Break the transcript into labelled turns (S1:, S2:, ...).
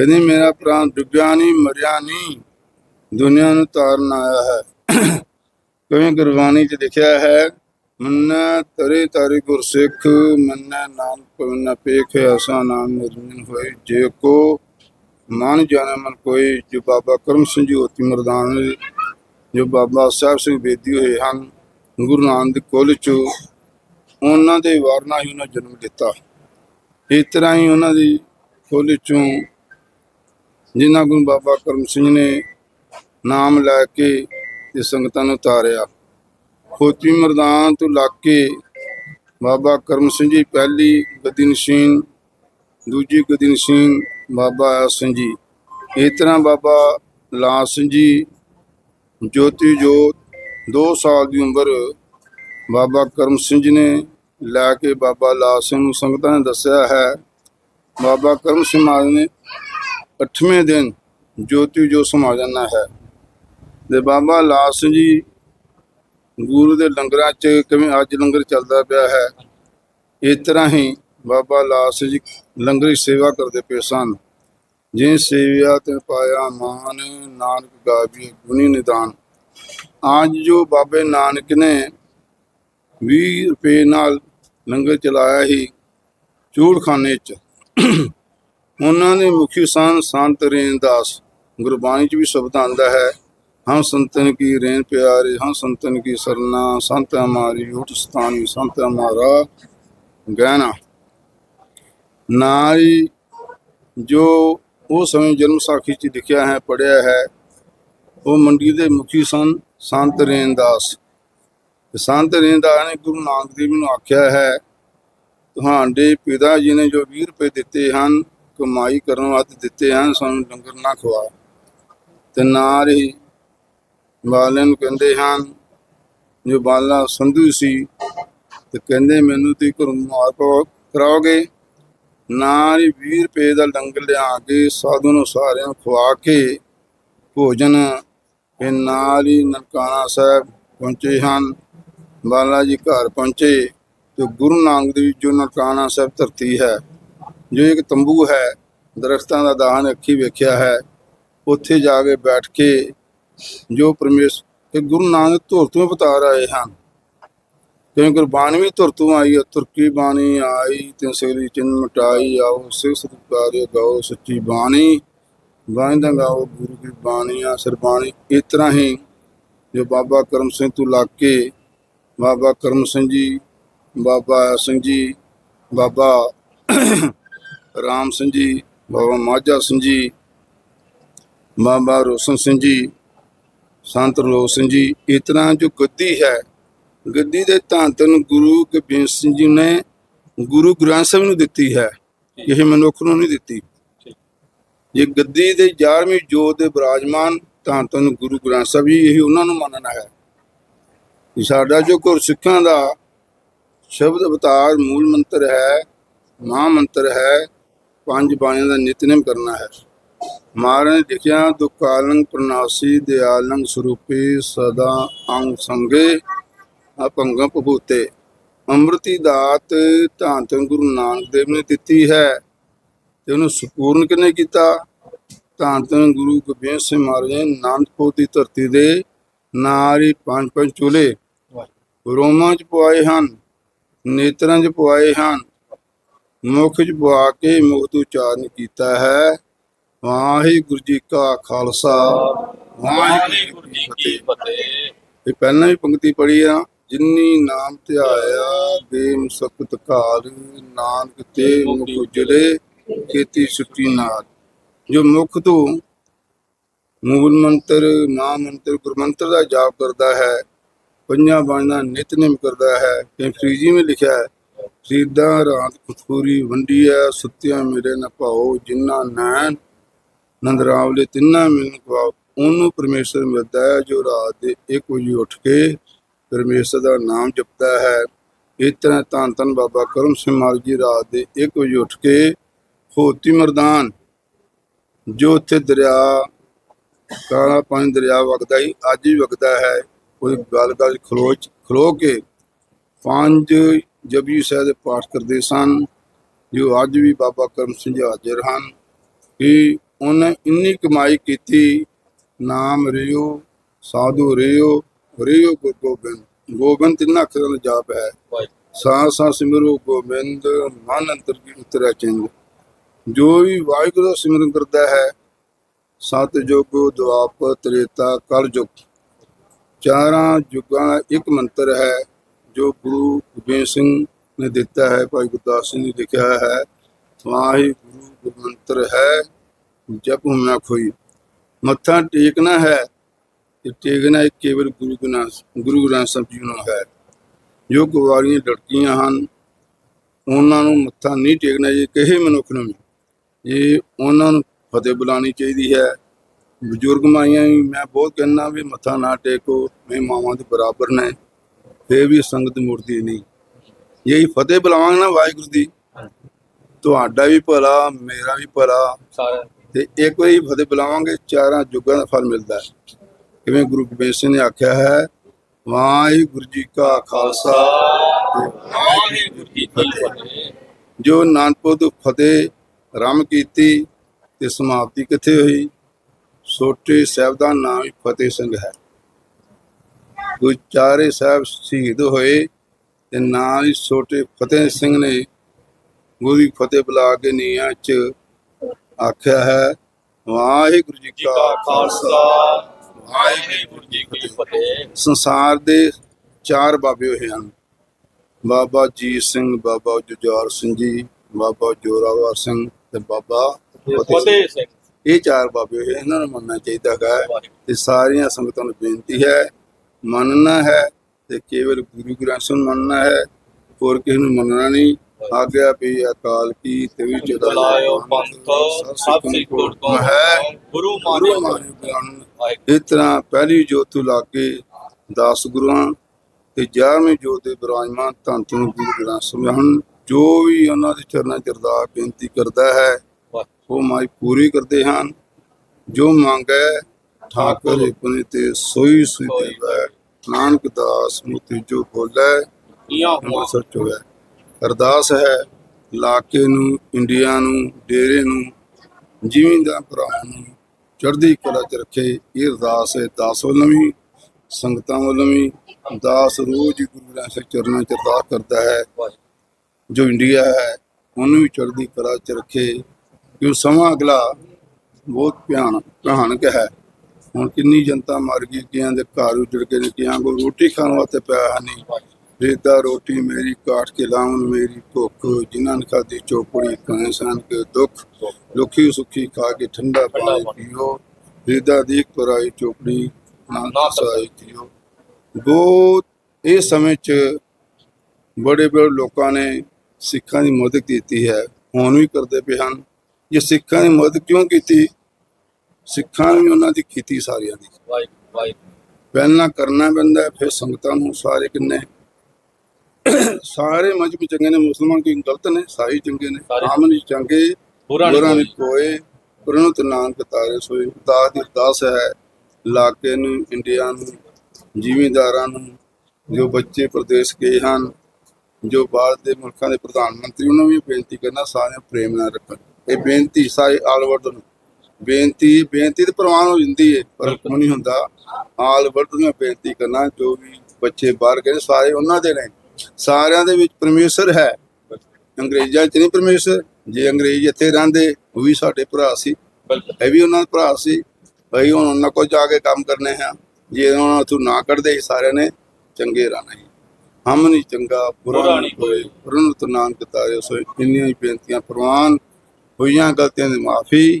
S1: ਕਹਿੰਦੇ ਮੇਰਾ ਪ੍ਰਾਣ ਡੁੱਬਿਆ ਨਹੀਂ, ਮਰਿਆ ਨਹੀਂ। ਦੁਨੀਆ ਨੂੰ ਤਾਰਨ ਆਇਆ ਹੈ। ਕਿਵੇਂ ਗੁਰਬਾਣੀ 'ਚ ਲਿਖਿਆ ਹੈ, ਮੰਨੈ ਤਰੇ ਤਾਰੇ ਗੁਰਸਿੱਖ, ਮੰਨੈ ਨਾਮ ਪਵਨ ਪੇਖ ਐਸਾ ਨਾਮ ਨਿਰਮਨ ਹੋਏ। ਜੇ ਕੋ ਮਨ ਜਾਣੇ, ਮਨ ਕੋਈ, ਜੋ ਬਾਬਾ ਕਰਮ ਸਿੰਘ ਜੀ ਮਰਦਾਨ, ਜੋ ਬਾਬਾ ਸਾਹਿਬ ਸਿੰਘ ਬੇਦੀ ਹੋਏ ਹਨ, ਗੁਰੂ ਨਾਨਕ ਦੇ ਕੋਲ ਚ ਉਹਨਾਂ ਦੇ ਵਾਰਨਾ ਹੀ ਉਹਨਾਂ ਜਨਮ ਦਿੱਤਾ ਇਸ ਤਰ੍ਹਾਂ ਹੀ ਉਹਨਾਂ ਦੀ ਕੋਲ ਚੋਂ ਜਿਨ੍ਹਾਂ ਗੁਰੂ ਬਾਬਾ ਕਰਮ ਸਿੰਘ ਨੇ ਨਾਮ ਲੈ ਕੇ ਤੇ ਸੰਗਤਾਂ ਨੂੰ ਤਾਰਿਆ ਖੋਤੀ ਮਰਦਾਨ ਤੋਂ ਲੱਗ ਕੇ ਬਾਬਾ ਕਰਮ ਸਿੰਘ ਜੀ ਪਹਿਲੀ ਗਦੀ ਨਸ਼ੀਨ ਦੂਜੀ ਗਦੀ ਨਸ਼ੀਨ ਬਾਬਾ ਆਇਆ ਸਿੰਘ ਜੀ। ਇਸ ਤਰ੍ਹਾਂ ਬਾਬਾ ਲਾਲ ਸਿੰਘ ਜੀ, ਜੋਤੀ ਜੋਤ 2 ਸਾਲ ਦੀ ਉਮਰ ਬਾਬਾ ਕਰਮ ਸਿੰਘ ਜੀ ਨੇ ਲੈ ਕੇ ਬਾਬਾ ਲਾਲ ਸਿੰਘ ਨੂੰ ਸੰਗਤਾਂ ਨੇ ਦੱਸਿਆ ਹੈ। ਬਾਬਾ ਕਰਮ ਸਿੰਘ ਮਹਾਰਾਜ ਨੇ 8ਵੇਂ ਦਿਨ ਜੋਤੀ ਜੋ ਸਮਾ ਜਾਣਾ ਹੈ। ਤੇ ਬਾਬਾ ਲਾਲ ਸਿੰਘ ਜੀ ਗੁਰੂ ਦੇ ਲੰਗਰਾਂ 'ਚ ਕਿਵੇਂ ਅੱਜ ਲੰਗਰ ਚੱਲਦਾ ਪਿਆ ਹੈ, ਇਸ ਤਰ੍ਹਾਂ ਹੀ ਬਾਬਾ ਲਾਲ ਸਿੰਘ ਜੀ ਲੰਗਰ ਸੇਵਾ ਕਰਦੇ ਪਏ ਸਨ। ਜੇ ਸੇਵਿਆ ਤੇ ਪਾਇਆ ਮਾਨ ਨਾਨਕ ਗਾਵੀ ਗੁਣੀ ਨਿਦਾਨ। ਅੱਜ ਜੋ ਬਾਬੇ ਨਾਨਕ ਨੇ 20 ਰੁਪਏ ਨਾਲ ਲੰਗਰ ਚਲਾਇਆ ਹੀ ਚੂੜਖਾਨੇ 'ਚ ਉਹਨਾਂ ਦੇ ਮੁਖੀ ਸਨ ਸੰਤ ਰੇਨਦਾਸ। ਗੁਰਬਾਣੀ 'ਚ ਵੀ ਸ਼ਬਦ ਆਂਦਾ ਹੈ, ਹਮ ਸੰਤਨ ਕੀ ਰੇਨ ਪਿਆਰੇ, ਹਮ ਸੰਤਨ ਕੀ ਸਰਨਾ, ਸੰਤ ਹਮਾਰੀ ਉਠ ਸਤਾਨੀ ਸੰਤ ਹਮਾਰਾ ਗਹਿਣਾ। ਨਾਰੀ ਜੋ ਉਹ ਸਮੇਂ ਜਨਮ ਸਾਖੀ 'ਚ ਲਿਖਿਆ ਹੈ ਪੜਿਆ ਹੈ, ਉਹ ਮੰਡੀ ਦੇ ਮੁਖੀ ਸਨ ਸੰਤ ਰੇਨਦਾਸ। ਤੇ ਸੰਤ ਰੇਨਦਾਸ ਨੇ ਗੁਰੂ ਨਾਨਕ ਦੇਵ ਨੂੰ ਆਖਿਆ ਹੈ, ਤੁਹਾਡੇ ਪਿਤਾ ਜੀ ਨੇ ਜੋ 20 ਰੁਪਏ ਦਿੱਤੇ ਹਨ ਕਮਾਈ ਕਰਨ ਵਾਸਤੇ ਦਿੱਤੇ ਹਨ, ਸਾਨੂੰ ਡੰਗਰ ਨਾ ਖਵਾ ਤੇ ਨਾਲ ਹੀ ਬਾਲੇ ਨੂੰ ਕਹਿੰਦੇ ਹਨ, ਜੋ ਬਾਲਾ ਸੰਧੂ ਸੀ, ਤੇ ਕਹਿੰਦੇ ਮੈਨੂੰ ਤੁਸੀਂ ਘਰੋਂ ਮਾਰ ਕਰਾਓਗੇ? ਨਾਲ ਹੀ 20 ਰੁਪਏ ਦਾ ਲੰਗਰ ਲਿਆ ਕੇ ਸਾਧੂ ਨੂੰ ਸਾਰਿਆਂ ਨੂੰ ਖਵਾ ਕੇ ਭੋਜਨ ਤੇ ਨਾਲ ਹੀ ਨਨਕਾਣਾ ਸਾਹਿਬ ਪਹੁੰਚੇ ਹਨ। ਬਾਲਾ ਜੀ ਘਰ ਪਹੁੰਚੇ ਤੇ ਗੁਰੂ ਨਾਨਕ ਦੇਵ ਜੋ ਨਨਕਾਣਾ ਸਾਹਿਬ ਧਰਤੀ ਹੈ ਜੋ ਇੱਕ ਤੰਬੂ ਹੈ, ਦਰਖਤਾਂ ਦਾ ਦਾਨ ਅੱਖੀ ਵੇਖਿਆ ਹੈ, ਉੱਥੇ ਜਾ ਕੇ ਬੈਠ ਕੇ ਜੋ ਪਰਮੇਸ਼ਰ ਤੇ ਗੁਰੂ ਨਾਨਕ ਧੁਰ ਤੋਂ ਬਤਾ ਰਹੇ ਹਨ। ਕਿਉਂ ਗੁਰਬਾਣੀ ਵੀ ਧੁਰ ਤੋਂ ਆਈ ਹੈ ਤੁਰਕੀ ਬਾਣੀ ਆਈ, ਤਿਨ ਸਗਲੀ ਚਿੰਨ ਮਟਾਈ, ਆਓ ਸਿਖ ਸਤਿਕਾਰਿ ਗਾਓ ਸੱਚੀ ਬਾਣੀ। ਬਾਣੀ ਦਾ ਗਾਓ ਗੁਰੂ ਦੀ ਬਾਣੀ ਆ ਸਰਬਾਣੀ ਇਸ ਤਰ੍ਹਾਂ ਹੀ ਜੋ ਬਾਬਾ ਕਰਮ ਸਿੰਘ ਤੋਂ ਲੱਗ ਕੇ ਬਾਬਾ ਕਰਮ ਸਿੰਘ ਜੀ, ਬਾਬਾ ਆਇਆ ਸਿੰਘ ਜੀ, ਬਾਬਾ ਰਾਮ ਸਿੰਘ ਜੀ ਬਾਬਾ ਮਾਝਾ ਸਿੰਘ ਜੀ ਬਾਬਾ ਰੋਸ਼ਨ ਸਿੰਘ ਜੀ ਸੰਤ ਰੋਹ ਸਿੰਘ ਜੀ ਤਰ੍ਹਾਂ ਜੋ ਗੱਦੀ ਹੈ ਗੱਦੀ ਦੇ ਧੰਨ ਧੰਨ ਗੁਰੂ ਕਬੀਰ ਸਿੰਘ ਜੀ ਨੇ ਗੁਰੂ ਗ੍ਰੰਥ ਸਾਹਿਬ ਨੂੰ ਦਿੱਤੀ ਹੈ ਕਿਸੇ ਮਨੁੱਖ ਨੂੰ ਨਹੀਂ ਦਿੱਤੀ। ਜੇ ਗੱਦੀ ਦੇ 11ਵੀਂ ਜੋਤ ਦੇ ਬਿਰਾਜਮਾਨ ਧੰਨ ਧੰਨ ਗੁਰੂ ਗ੍ਰੰਥ ਸਾਹਿਬ ਜੀ ਇਹ ਉਹਨਾਂ ਨੂੰ ਮੰਨਣਾ ਹੈ। ਕਿ ਸਾਡਾ ਜੋ ਗੁਰ ਸਿੱਖਾਂ ਦਾ ਸ਼ਬਦ ਅਵਤਾਰ ਮੂਲ ਮੰਤਰ ਹੈ ਮਹਾ ਮੰਤਰ ਹੈ ਪੰਜ ਬਾਣੀਆਂ ਦਾ ਨਿਤਨੇਮ ਕਰਨਾ ਹੈ। ਮਹਾਰਾਜ ਨੇ ਲਿਖਿਆ ਦੁਕਾਲੰ ਪ੍ਰਨਾਸੀ ਦਿਆਲੰ ਸਰੂਪੇ ਸਦਾ ਅੰਗ ਸੰਗੇ ਅਪੰਗੰ ਪਭੂਤੇ ਅੰਮ੍ਰਿਤੀ ਦਾਤ ਧੰਨ ਧੰਨ ਗੁਰੂ ਨਾਨਕ ਦੇਵ ਨੇ ਦਿੱਤੀ ਹੈ। ਤੇ ਉਹਨੂੰ ਸੰਪੂਰਨ ਕਿਨੇ ਕੀਤਾ? ਧੰਨ ਧੰਨ ਗੁਰੂ ਗੋਬਿੰਦ ਸਿੰਘ ਮਹਾਰਾਜ ਨੇ ਆਨੰਦਪੁਰ ਦੀ ਧਰਤੀ ਦੇ ਨਾਰੀ ਪੰਜ ਪੰਜ ਚੂਲੇ ਰੋਮਾਂ ਚ ਪਵਾਏ ਹਨ ਨੇਤਰਾਂ ਚ ਪਵਾਏ ਹਨ ਮੁਖ ਚ ਪਵਾ ਕੇ ਮੁਕਤ ਉਚਾਰਨ ਕੀਤਾ ਹੈ। ਵਾਹਿਗੁਰੂ ਜੀ ਕਾ ਖਾਲਸਾ।
S2: ਵਾਹਿਗੁਰੂ ਜੀ ਕੀ ਫਤਿਹ।
S1: ਇਹ ਪਹਿਲਾਂ ਵੀ ਪੰਕਤੀ ਪੜ੍ਹੀ ਆ ਜਿਨਨੀ ਨਾਮ ਧਿਆਇਆ ਬੇਮ ਸਖਤ ਕਾਲ ਨਾਨਕ ਤੇ ਮੁਖ ਉਜਲੇ ਕੀਤੀ ਸੁੱਚੀ ਨਾਲ ਜੋ ਮੁਖ ਤੋਂ ਮੂਲ ਮੰਤਰ ਮਹਾ ਮੰਤਰ ਗੁਰਮੰਤਰ ਦਾ ਜਾਪ ਕਰਦਾ ਹੈ ਪੰਜਾਂ ਬਾਣੀਆਂ ਦਾ ਨਿਤਨੇਮ ਕਰਦਾ ਹੈ ਤੇ ਫਰੀਜੀ ਵਿੱਚ ਲਿਖਿਆ ਹੈ ਫਰੀਦਾ ਰਾਤ ਖੁਥੂਰੀ ਵੰਡੀ ਹੈ ਸੁੱਤਿਆਂ ਮੇਰੇ ਨ ਭਾਓ ਜਿਨ੍ਹਾਂ ਨੈਣ। ਨੰਦਰਾਵਲੇ ਤਿੰਨਾਂ ਮਿਲਨ ਕਵਾਓ ਉਹਨੂੰ ਪਰਮੇਸ਼ਰ ਮਿਲਦਾ ਹੈ ਜੋ ਰਾਤ ਦੇ ਇੱਕ ਵਜੇ ਉੱਠ ਕੇ ਪਰਮੇਸ਼ਰ ਦਾ ਨਾਮ ਜਪਦਾ ਹੈ। ਇਸ ਤਰ੍ਹਾਂ ਧੰਨ ਧੰਨ ਬਾਬਾ ਕਰਮ ਸਿੰਘ ਮਹਾਰਾਜ ਜੀ ਰਾਤ ਦੇ ਇੱਕ ਵਜੇ ਉੱਠ ਕੇ ਹੋਤੀ ਮਰਦਾਨ, ਜੋ ਉੱਥੇ ਦਰਿਆ, ਕਾਲਾ ਪਾਣੀ ਦਰਿਆ ਵਗਦਾ ਹੀ ਅੱਜ ਵੀ ਵਗਦਾ ਹੈ। ਕੋਈ ਗੱਲ ਗੱਲ ਖਲੋ ਖਲੋ ਕੇ ਪੰਜ ਜਪਜੀ ਸਾਹਿਬ ਦੇ ਪਾਠ ਕਰਦੇ ਸਨ, ਜੋ ਅੱਜ ਵੀ ਬਾਬਾ ਕਰਮ ਸਿੰਘ ਜੀ ਹਾਜ਼ਰ ਹਨ, ਕਿ ਉਹਨੇ ਇੰਨੀ ਕਮਾਈ ਕੀਤੀ, ਨਾਮ ਰਿਓ, ਸਾਧੂ ਰਿਓ ਰਿਓ ਗੁਰੂ ਗੋਬਿੰਦ ਗੋਬਿੰਦ ਤਿੰਨ ਅੱਖਰਾਂ ਦਾ ਜਾਪ ਹੈ।
S2: ਵਾਹਿਗੁਰੂ
S1: ਸਾਹ ਸਿਮਰੋ ਗੋਬਿੰਦ, ਮਨ ਅੰਤਰ ਕੀ ਉਤਰਿਆ ਚਿੰਦ ਜੋ ਵੀ ਵਾਹਿਗੁਰੂ ਦਾ ਸਿਮਰਨ ਕਰਦਾ ਹੈ, ਸਤ ਜੁਗ ਦੁਆਪ ਤ੍ਰੇਤਾ ਕਲ ਯੁਗ ਚਾਰਾਂ ਯੁਗਾਂ ਦਾ ਇੱਕ ਮੰਤਰ ਹੈ ਜੋ ਗੁਰੂ ਗੋਬਿੰਦ ਸਿੰਘ ਨੇ ਦਿੱਤਾ ਹੈ, ਭਾਈ ਗੁਰਦਾਸ ਸਿੰਘ ਨੇ ਲਿਖਿਆ ਹੈ ਵਾਹਿਗੁਰੂ ਗੁਰੂ ਗੁਰਮੰਤਰ ਹੈ, ਜਪ ਹੁਮਾ ਖੋਈ ਮੱਥਾ ਟੇਕਣਾ ਹੈ, ਤੇ ਟੇਕਣਾ ਇੱਕ ਕੇਵਲ ਗੁਰੂ ਗ੍ਰੰਥ ਗੁਰੂ ਗ੍ਰੰਥ ਸਾਹਿਬ ਜੀ ਨੂੰ ਹੈ। ਜੋ ਕੁਵਾਰੀਆਂ ਲੜਕੀਆਂ ਹਨ, ਉਹਨਾਂ ਨੂੰ ਮੱਥਾ ਨਹੀਂ ਟੇਕਣਾ, ਜੇ ਕਿਸੇ ਮਨੁੱਖ ਨੂੰ ਵੀ। ਇਹ ਉਹਨਾਂ ਨੂੰ ਫਤਿਹ ਬੁਲਾਣੀ ਚਾਹੀਦੀ ਹੈ, ਬਜ਼ੁਰਗ ਮਾਈਆਂ ਵੀ, ਮੈਂ ਬਹੁਤ ਕਹਿੰਦਾ ਵੀ ਮੱਥਾ ਨਾ ਟੇਕੋ, ਮੈਂ ਮਾਵਾਂ ਦੇ ਬਰਾਬਰ ਨੇ। ਫੇਰ ਵੀ ਸੰਗਤ ਮੂਰਤੀ ਨਹੀਂ ਇਹ ਫਤਿਹ ਬੁਲਾਵਾਂਗੇ ਨਾ ਵਾਹਿਗੁਰੂ ਦੀ। ਤੁਹਾਡਾ ਵੀ ਭਲਾ ਮੇਰਾ ਵੀ ਭਲਾ।
S2: ਸਾਰਾ
S1: ਤੇ ਇੱਕ ਵਾਰੀ ਫਤਿਹ ਬੁਲਾਵਾਂਗੇ ਚਾਰਾਂ ਯੁੱਗਾਂ ਦਾ ਫਲ ਮਿਲਦਾ ਹੈ। ਕਿਵੇਂ ਗੁਰੂ ਗੋਬਿੰਦ ਸਿੰਘ ਨੇ ਆਖਿਆ ਹੈ ਵਾਹਿਗੁਰੂ ਜੀ ਕਾ ਖਾਲਸਾ
S2: ਵਾਹਿਗੁਰੂ ਜੀ ਕੀ ਫਤਿਹ।
S1: ਜੋ ਨਾਨਕਪੁਰ ਤੋਂ ਫਤਿਹ ਰਮ ਕੀਤੀ ਤੇ ਸਮਾਪਤੀ ਕਿੱਥੇ ਹੋਈ? ਛੋਟੇ ਸਾਹਿਬ ਦਾ ਨਾਮ ਫਤਿਹ ਸਿੰਘ ਹੈ। ਕੋਈ ਚਾਰੇ ਸਾਹਿਬ ਸ਼ਹੀਦ ਹੋਏ ਤੇ ਨਾਂ ਹੀ ਛੋਟੇ ਫਤਿਹ ਸਿੰਘ ਨੇ ਗੁਰੂ ਫਤਿਹ ਬੁਲਾ ਕੇ ਨੀਆਂ ਚ ਆਖਿਆ ਹੈ ਵਾਹਿਗੁਰੂ ਜੀ ਕਾ ਖਾਲਸਾ।
S2: ਵਾਹਿਗੁਰੂ ਜੀ ਕੀ ਫਤਿਹ।
S1: ਸੰਸਾਰ ਦੇ ਚਾਰ ਬਾਬੇ ਹੋਏ ਹਨ। ਬਾਬਾ ਜੀਤ ਸਿੰਘ ਬਾਬਾ ਜੁਝਾਰ ਸਿੰਘ ਜੀ ਬਾਬਾ ਜੋਰਾਵਰ ਸਿੰਘ ਤੇ ਬਾਬਾ ਫਤਿਹ ਸਿੰਘ। ਇਹ ਚਾਰ ਬਾਬੇ ਹੋਏ ਇਹਨਾਂ ਨੂੰ ਮੰਨਣਾ ਚਾਹੀਦਾ ਹੈ ਤੇ ਸਾਰੀਆਂ ਸੰਗਤਾਂ ਨੂੰ ਬੇਨਤੀ ਹੈ ਮੰਨਣਾ ਹੈ ਤੇ ਕੇਵਲ ਗੁਰੂ ਗ੍ਰੰਥ ਸਾਹਿਬ ਮੰਨਣਾ ਹੈ ਹੋਰ ਕਿਸੇ ਨੂੰ ਮੰਨਣਾ ਨਹੀਂ। ਆਗਿਆ ਵੀ ਅਕਾਲ ਕੀ ਤੇ ਵੀ
S2: ਚਲਾਇਓ ਪੰਥ ਸਭ ਸਿੱਖੁਰ ਤੋਂ
S1: ਹੈ
S2: ਗੁਰੂ ਮਾਨਿਓ ਵਾਹਿਗੁਰੂ।
S1: ਇਸ ਤਰ੍ਹਾਂ ਪਹਿਲੀ ਜੋਤ ਤੋਂ ਲਾ ਕੇ 10 ਗੁਰੂਆਂ ਤੇ 11ਵੀਂ ਜੋਤ ਦੇ ਬਿਰਾਜਮਾਨ ਧੰਨ ਧੰਨ ਗੁਰੂ ਗ੍ਰੰਥ ਸਾਹਿਬ ਹਨ। ਜੋ ਵੀ ਉਹਨਾਂ ਦੇ ਚਰਨਾਂ ਚ ਅਰਦਾਸ ਬੇਨਤੀ ਕਰਦਾ ਹੈ ਉਹ ਮਾਈ ਪੂਰੀ ਕਰਦੇ ਹਨ। ਜੋ ਮੰਗੈ ਠਾਕੁਰ ਇਪਨੇ ਤੇ ਸੋਈ ਸੋਈ ਦੇਵੈ ਨਾਨਕ ਦਾਸ ਮੁਤੀ ਜੋ ਬੋਲੇ
S2: ਇਆਂ
S1: ਉਹ
S2: ਹੁਆ
S1: ਸੱਚ ਹੋਇਆ। ਅਰਦਾਸ ਹੈ ਇਲਾਕੇ ਨੂੰ ਇੰਡੀਆ ਨੂੰ ਡੇਰੇ ਨੂੰ ਜ਼ਿਮੀਂਦਾਰ ਭਰਾਵਾਂ ਨੂੰ ਚੜ੍ਹਦੀ ਕਲਾ ਚ ਰੱਖੇ। ਇਹ ਅਰਦਾਸ ਹੈ ਦਾਸ ਵੱਲੋਂ ਵੀ ਸੰਗਤਾਂ ਵੱਲੋਂ ਵੀ ਦਾਸ ਰੋਜ਼ ਗੁਰੂ ਗ੍ਰੰਥ ਸਾਹਿਬ ਚਰਨਾਂ ਚ ਅਰਦਾਸ ਕਰਦਾ ਹੈ। ਜੋ ਇੰਡੀਆ ਹੈ ਉਹਨੂੰ ਵੀ ਚੜ੍ਹਦੀ ਕਲਾ ਚ ਰੱਖੇ। ਕਿਉਂ ਸਮਾਂ ਅਗਲਾ ਬਹੁਤ ਭਿਆਨ ਭਿਆਨਕ ਹੈ। ਹੁਣ ਕਿੰਨੀ ਜਨਤਾ ਮਰ ਗਈ ਕਿਆਂ ਦੇ ਘਰ ਉਜੜ ਗਏ ਨੇ ਕਿਆਂ ਕੋ ਰੋਟੀ ਖਾਣ ਵਾਸਤੇ ਪਿਆ ਨਹੀਂ। ਰੇਤਾ ਰੋਟੀ ਮੇਰੀ ਕਾਟ ਕੇ ਲਾਉਣ ਮੇਰੀ ਭੁੱਖ ਜਿਨ੍ਹਾਂ ਨੇ ਖਾਦੀ ਚੋਪੜੀ ਕਾਇ ਸਾਨ ਕੇ ਦੁੱਖ ਦੁਖੀ ਸੁਖੀ ਖਾ ਕੇ ਠੰਡਾ ਪਾਣੀ ਪੀਓ। ਰੇਦਾ ਦੀਕ ਪਰਾਈ ਚੋਪੜੀ ਨਾ ਸਾਈ ਪੀਓ। ਬਹੁਤ ਇਹ ਸਮੇਂ ਚ ਬੜੇ ਬੜੇ ਲੋਕਾਂ ਨੇ ਸਿੱਖਾਂ ਦੀ ਮਦਦ ਕੀਤੀ ਹੈ। ਹੁਣ ਵੀ ਕਰਦੇ ਪਏ ਹਨ। ਇਹ ਸਿੱਖਾਂ ਦੀ ਮਦਦ ਕਿਉਂ ਕੀਤੀ? ਸਿੱਖਾਂ ਨੇ ਵੀ ਉਹਨਾਂ ਦੀ ਕੀਤੀ ਸਾਰਿਆਂ ਦੀ। ਪਹਿਲਾਂ ਕਰਨਾ ਪੈਂਦਾ ਫਿਰ ਸੰਗਤਾਂ ਨੂੰ ਸਾਰੇ ਕਿੰਨੇ? ਸਾਰੇ ਮਜਬੀ ਚੰਗੇ ਨੇ ਮੁਸਲਮਾਨ ਕੋਈ ਗਲਤ ਨੇ ਸਾਰੇ ਚੰਗੇ ਨੇ।
S2: ਸਾਰੇ।
S1: ਆਮਨ ਚੰਗੇ
S2: ਬੁਰਾ ਨਹੀਂ ਕੋਈ।
S1: ਕੋਏ ਪ੍ਰਣਤ ਨਾਨਕ ਤਾਰੇ ਸੋਏ। ਦਾਸ ਦੀ ਅਰਦਾਸ ਹੈ ਇਲਾਕੇ ਨੂੰ ਇੰਡੀਆ ਨੂੰ ਜ਼ਿਮੀਂਦਾਰਾਂ ਨੂੰ ਜੋ ਬੱਚੇ ਪ੍ਰਦੇਸ਼ ਗਏ ਹਨ ਜੋ ਬਾਹਰ ਦੇ ਮੁਲਕਾਂ ਦੇ ਪ੍ਰਧਾਨ ਮੰਤਰੀ ਉਹਨਾਂ ਨੂੰ ਵੀ ਬੇਨਤੀ ਕਰਨਾ ਸਾਰਿਆਂ ਪ੍ਰੇਮ ਨਾਲ ਰੱਖਣ। ਇਹ ਬੇਨਤੀ ਸਾਰੇ ਆਲ ਵਰਲਡ ਨੂੰ। ਬੇਨਤੀ ਬੇਨਤੀ ਤੇ ਪ੍ਰਵਾਨ ਹੋ ਜਾਂਦੀ ਹੈ ਪਰ ਉਹ ਨਹੀਂ ਹੁੰਦਾ। ਆਲ ਵਰਲਡ ਨੂੰ ਬੇਨਤੀ ਕਰਨਾ ਜੋ ਵੀ ਬੱਚੇ ਬਾਹਰ ਗਏ ਸਾਰੇ ਉਹਨਾਂ ਦੇ ਨੇ। ਸਾਰਿਆਂ ਦੇ ਵਿੱਚ ਪਰਮੇਸ਼ਰ ਹੈ। ਅੰਗਰੇਜ਼ਾਂ 'ਚ ਨਹੀਂ ਪਰਮੇਸ਼ਰ ਜੇ ਅੰਗਰੇਜ਼ ਇੱਥੇ ਰਹਿੰਦੇ ਉਹ ਵੀ ਸਾਡੇ ਭਰਾ ਸੀ। ਇਹ ਵੀ ਉਹਨਾਂ ਦੇ ਭਰਾ ਸੀ। ਭਈ ਹੁਣ ਉਹਨਾਂ ਕੋਲ ਜਾ ਕੇ ਕੰਮ ਕਰਨੇ ਆ। ਜੇ ਉਹਨਾਂ ਤੋਂ ਨਾ ਕੱਢਦੇ ਸੀ ਸਾਰਿਆਂ ਨੇ ਚੰਗੇ ਰਹਿਣਾ ਸੀ ਹਮ ਨਹੀਂ ਚੰਗਾ
S2: ਬੁਰਾ
S1: ਨਹੀਂ ਕੋਈ। ਪ੍ਰਣਤ ਨਾਨਕ ਤਾਰੇ ਸੋ ਇੰਨੀਆਂ ਹੀ ਬੇਨਤੀਆਂ ਪ੍ਰਵਾਨ। ਹੋਈਆਂ ਗਲਤੀਆਂ ਦੀ ਮਾਫੀ।